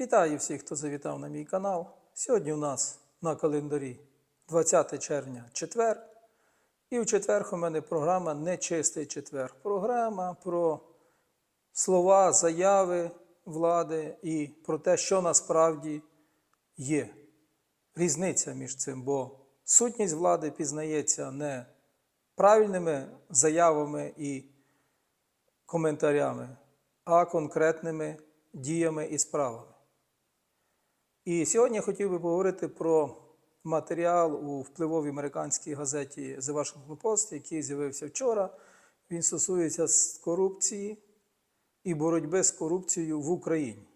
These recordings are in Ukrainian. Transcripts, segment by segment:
Вітаю всіх, хто завітав на мій канал. Сьогодні у нас на календарі 20 червня четвер. І в четвер у мене програма Нечистий четвер. Програма про слова, заяви влади і про те, що насправді є. Різниця між цим, бо сутність влади пізнається не правильними заявами і коментарями, а конкретними діями і справами. І сьогодні я хотів би поговорити про матеріал у впливовій американській газеті The Washington Post, який з'явився вчора. Він стосується корупції і боротьби з корупцією в Україні.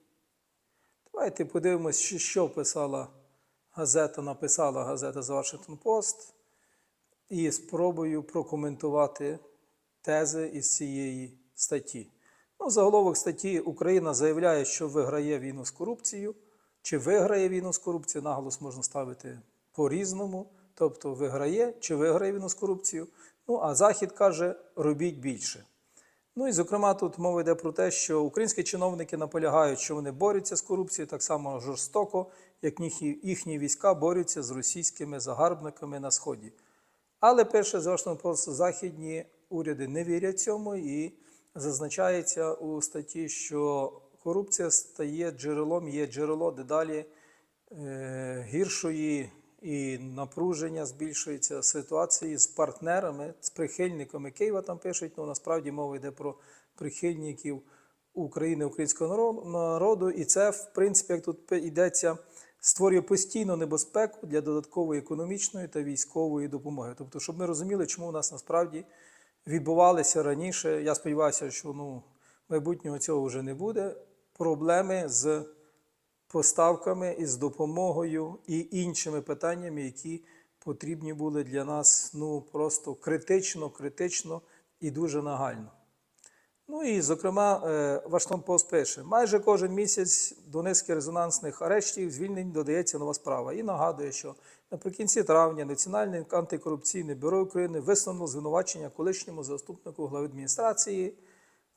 Давайте подивимось, що- писала газета, написала газета The Washington Post, і спробую прокоментувати тези із цієї статті. Ну, заголовок статті Україна заявляє, що виграє війну з корупцією. Чи виграє війну з корупцією, наголос можна ставити по-різному. Тобто виграє чи виграє війну з корупцією. Ну, а Захід каже, робіть більше. Ну і зокрема, тут мова йде про те, що українські чиновники наполягають, що вони борються з корупцією так само жорстоко, як їхні, війська борються з російськими загарбниками на сході. Але Зошно Пост, західні уряди не вірять цьому, і зазначається у статті, що корупція стає джерелом, є джерело дедалі е, гіршої і напруження збільшується ситуації з партнерами, з прихильниками Києва. Там пишуть, ну насправді мова йде про прихильників України, українського наро- народу, і це, в принципі, як тут йдеться, створює постійну небезпеку для додаткової економічної та військової допомоги. Тобто, щоб ми розуміли, чому у нас насправді відбувалися раніше. Я сподіваюся, що ну, майбутнього цього вже не буде. Проблеми з поставками і з допомогою і іншими питаннями, які потрібні були для нас ну, просто критично, критично і дуже нагально. Ну і, зокрема, е, Вашингтон Пост пише, майже кожен місяць до низки резонансних арештів звільнень додається нова справа. І нагадує, що наприкінці травня Національне антикорупційне бюро України висунуло звинувачення колишньому заступнику глави адміністрації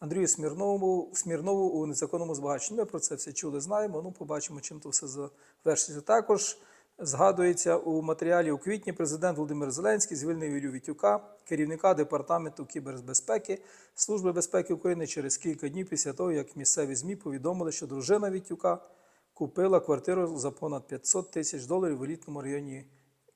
Андрію Смірнову, Смірнову у незаконному збагаченні. Ми про це все чули, знаємо. Ну, побачимо, чим то все завершиться. Також згадується у матеріалі у квітні президент Володимир Зеленський звільнив Ілю Вітюка, керівника департаменту кібербезпеки Служби безпеки України через кілька днів після того, як місцеві ЗМІ повідомили, що дружина Вітюка купила квартиру за понад 500 тисяч доларів в елітному районі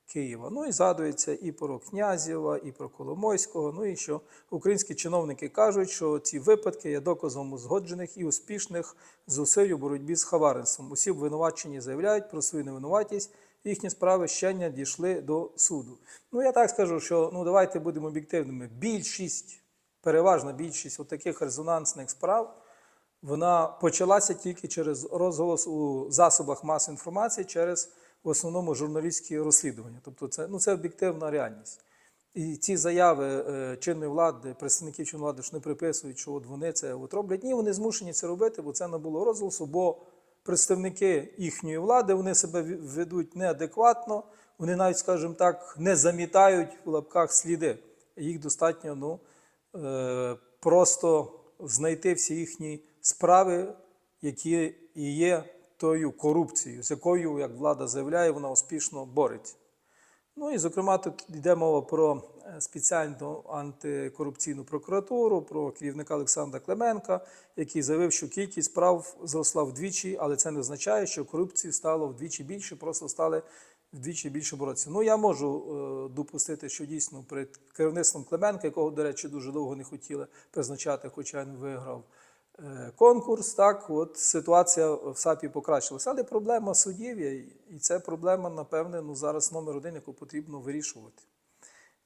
Києва. Ну і згадується і про Князєва, і про Коломойського. Ну і що українські чиновники кажуть, що ці випадки є доказом узгоджених і успішних зусиль у боротьбі з хабарництвом. Усі обвинувачені заявляють про свою невинуватість. Їхні справи ще не дійшли до суду. Ну я так скажу, що ну давайте будемо об'єктивними. Більшість, переважна більшість таких резонансних справ вона почалася тільки через розголос у засобах масової інформації, через в основному журналістські розслідування. Тобто, це ну це об'єктивна реальність. І ці заяви е, чинної влади, представників чинної влади, що не приписують, що от вони це от роблять. Ні, вони змушені це робити, бо це не було розголосу, бо представники їхньої влади вони себе ведуть неадекватно, вони навіть, скажімо так, не замітають в лапках сліди. Їх достатньо ну, е, просто знайти всі їхні справи, які і є тою корупцією, з якою, як влада заявляє, вона успішно бореться. Ну і, зокрема, тут йде мова про е, спеціальну антикорупційну прокуратуру, про керівника Олександра Клименка, який заявив, що кількість справ зросла вдвічі, але це не означає, що корупції стало вдвічі більше, просто стали вдвічі більше боротися. Ну, я можу е, допустити, що дійсно перед керівництвом Клименка, якого, до речі, дуже довго не хотіли призначати, хоча він виграв конкурс, так, от ситуація в САПі покращилася. Але проблема судів і це проблема, напевне, ну, зараз номер один, яку потрібно вирішувати.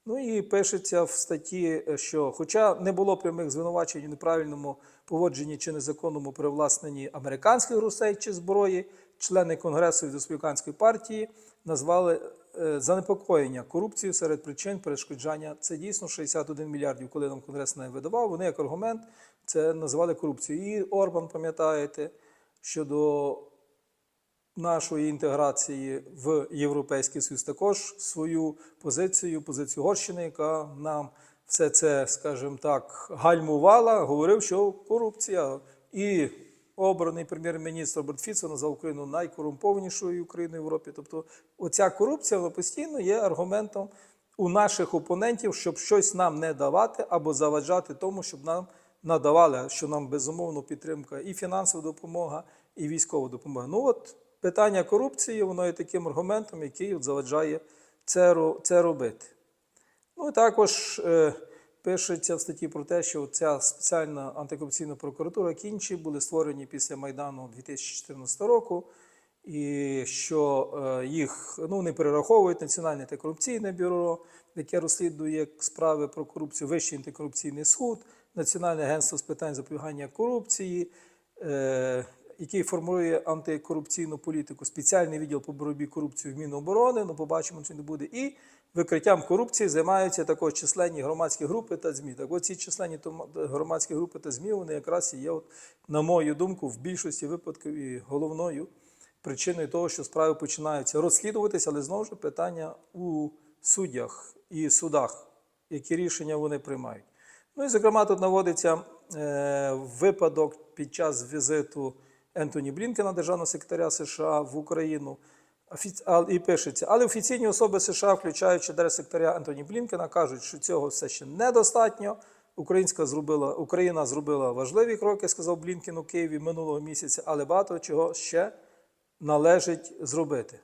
Ну і пишеться в статті, що хоча не було прямих звинувачень у неправильному поводженні чи незаконному привласненні американських грошей чи зброї, члени Конгресу від республіканської партії назвали е, занепокоєння корупцією серед причин перешкоджання. Це дійсно 61 мільярдів, коли нам Конгрес не видавав. Вони як аргумент це називали корупцією. І Орбан, пам'ятаєте, щодо нашої інтеграції в Європейський Союз також свою позицію, позицію Горщини, яка нам все це, скажімо так, гальмувала, говорив, що корупція і обраний прем'єр-міністр Роберт Фіцо назвав Україну найкорумпованішою Україною в Європі. Тобто, оця корупція вона постійно є аргументом у наших опонентів, щоб щось нам не давати або заважати тому, щоб нам надавали, що нам безумовно підтримка і фінансова допомога, і військова допомога. Ну от питання корупції, воно є таким аргументом, який от заважає це, це робити. Ну і також е, пишеться в статті про те, що ця спеціальна антикорупційна прокуратура кінчі були створені після Майдану 2014 року, і що е, їх ну, не перераховують Національне антикорупційне бюро, яке розслідує справи про корупцію, Вищий антикорупційний суд, Національне агентство з питань запобігання корупції. Е, який формує антикорупційну політику, спеціальний відділ по боротьбі корупції в Міноборони, ну побачимо, чи не буде, і викриттям корупції займаються також численні громадські групи та ЗМІ. Так от ці численні громадські групи та ЗМІ, вони якраз і є, от, на мою думку, в більшості випадків і головною причиною того, що справи починаються розслідуватися, але знову ж питання у суддях і судах, які рішення вони приймають. Ну і зокрема, тут наводиться е, випадок під час візиту Ентоні Блінкена, державного секретаря США в Україну. І пишеться, але офіційні особи США, включаючи держсекретаря Ентоні Блінкена, кажуть, що цього все ще недостатньо. Українська зробила, Україна зробила важливі кроки, сказав Блінкен у Києві минулого місяця, але багато чого ще належить зробити.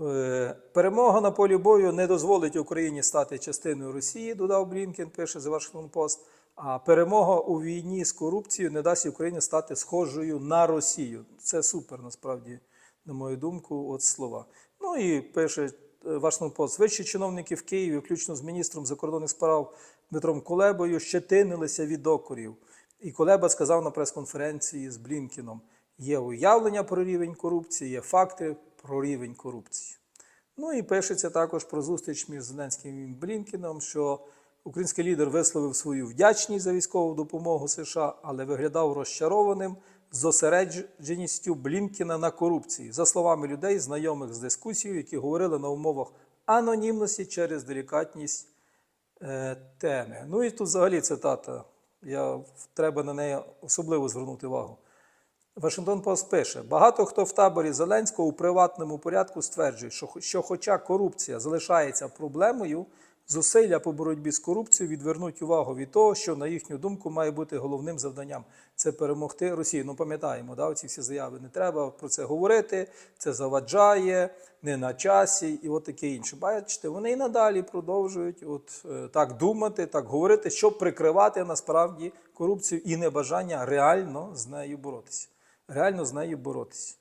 Е, Перемога на полі бою не дозволить Україні стати частиною Росії, додав Блінкен, пише The Washington Post. А перемога у війні з корупцією не дасть Україні стати схожою на Росію. Це супер, насправді, на мою думку, от слова. Ну і пише Washington Post. Вищі чиновники в Києві, включно з міністром закордонних справ Дмитром Кулебою, щетинилися від докорів. І Кулеба сказав на прес-конференції з Блінкеном: є уявлення про рівень корупції, є факти про рівень корупції. Ну і пишеться також про зустріч між Зеленським і Блінкеном, що український лідер висловив свою вдячність за військову допомогу США, але виглядав розчарованим зосередженістю Блінкена на корупції, за словами людей, знайомих з дискусією, які говорили на умовах анонімності через делікатність е, теми. Ну і тут взагалі цитата. Я, треба на неї особливо звернути увагу. Вашингтон Пост пише: багато хто в таборі Зеленського у приватному порядку стверджує, що, що хоча корупція залишається проблемою, зусилля по боротьбі з корупцією відвернуть увагу від того, що, на їхню думку, має бути головним завданням це перемогти Росію. Ну, пам'ятаємо, да, ці всі заяви не треба про це говорити, це заваджає, не на часі, і от таке інше. Бачите, вони і надалі продовжують от е, так думати, так говорити, щоб прикривати насправді корупцію і небажання реально з нею боротися. Реально з нею боротися.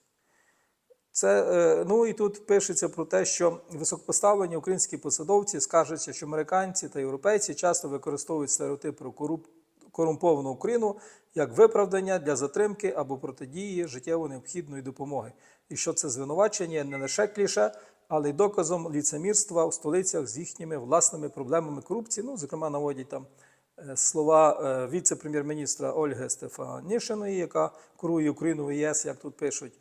Це, е, ну і тут пишеться про те, що високопоставлені українські посадовці скаржаться, що американці та європейці часто використовують стереотип про коруп... корумповану Україну як виправдання для затримки або протидії життєво необхідної допомоги. І що це звинувачення не лише кліше, але й доказом ліцемірства у столицях з їхніми власними проблемами корупції. Ну, зокрема, наводять там слова е, віце-прем'єр-міністра Ольги Стефанішиної, яка курує Україну в ЄС, як тут пишуть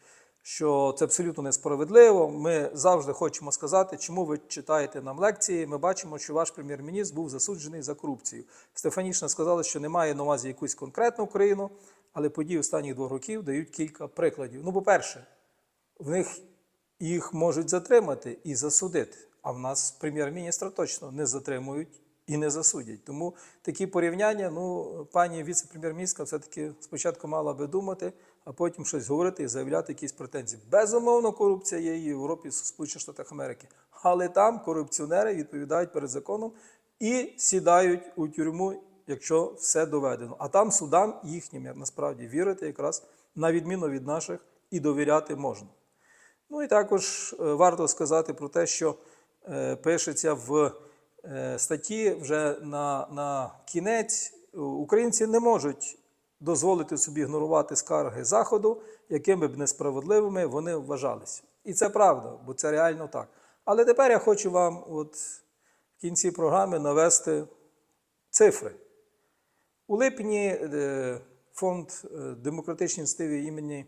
що це абсолютно несправедливо. Ми завжди хочемо сказати, чому ви читаєте нам лекції. Ми бачимо, що ваш прем'єр-міністр був засуджений за корупцію. Стефанішна сказала, що немає на увазі якусь конкретну країну, але події останніх двох років дають кілька прикладів. Ну, по-перше, в них їх можуть затримати і засудити. А в нас прем'єр-міністра точно не затримують і не засудять. Тому такі порівняння, ну, пані віце-прем'єр-міністра все-таки спочатку мала би думати, а потім щось говорити і заявляти якісь претензії. Безумовно, корупція є і в Європі, і в Сполучених Штатах Америки. Але там корупціонери відповідають перед законом і сідають у тюрму, якщо все доведено. А там судам їхнім, як насправді вірити, якраз на відміну від наших, і довіряти можна. Ну і також е, варто сказати про те, що е, пишеться в статті вже на, на кінець. Українці не можуть дозволити собі ігнорувати скарги Заходу, якими б несправедливими вони вважалися. І це правда, бо це реально так. Але тепер я хочу вам от в кінці програми навести цифри. У липні е, фонд е, демократичної ініціативи імені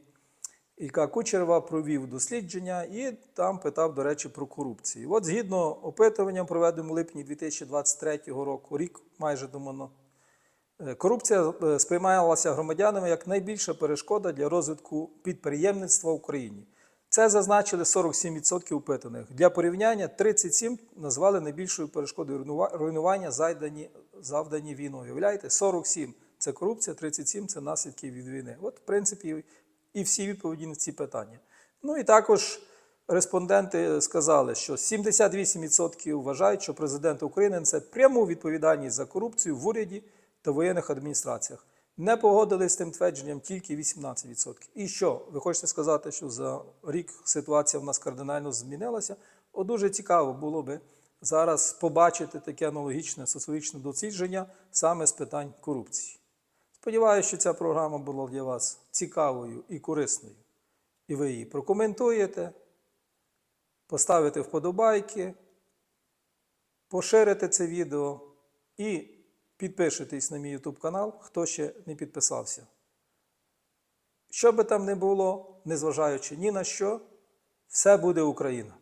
Ілька Кучерова провів дослідження і там питав, до речі, про корупцію. От згідно опитуванням, проведеному в липні 2023 року, рік майже думано, Е, Корупція е, сприймалася громадянами як найбільша перешкода для розвитку підприємництва в Україні. Це зазначили 47% опитаних. Для порівняння 37 назвали найбільшою перешкодою руйнування, завдані, завдані війною. Уявляєте? 47 це корупція, 37 це наслідки від війни. От, в принципі, і всі відповіді на ці питання. Ну і також респонденти сказали, що 78% вважають, що президент України несе пряму відповідальність за корупцію в уряді та воєнних адміністраціях. Не погодились з тим твердженням тільки 18%. І що? Ви хочете сказати, що за рік ситуація в нас кардинально змінилася? О, дуже цікаво було би зараз побачити таке аналогічне соціологічне дослідження саме з питань корупції. Сподіваюся, що ця програма була для вас цікавою і корисною. І ви її прокоментуєте, поставите вподобайки, поширите це відео і підпишитесь на мій YouTube канал, хто ще не підписався. Що би там не було, незважаючи ні на що, все буде Україна.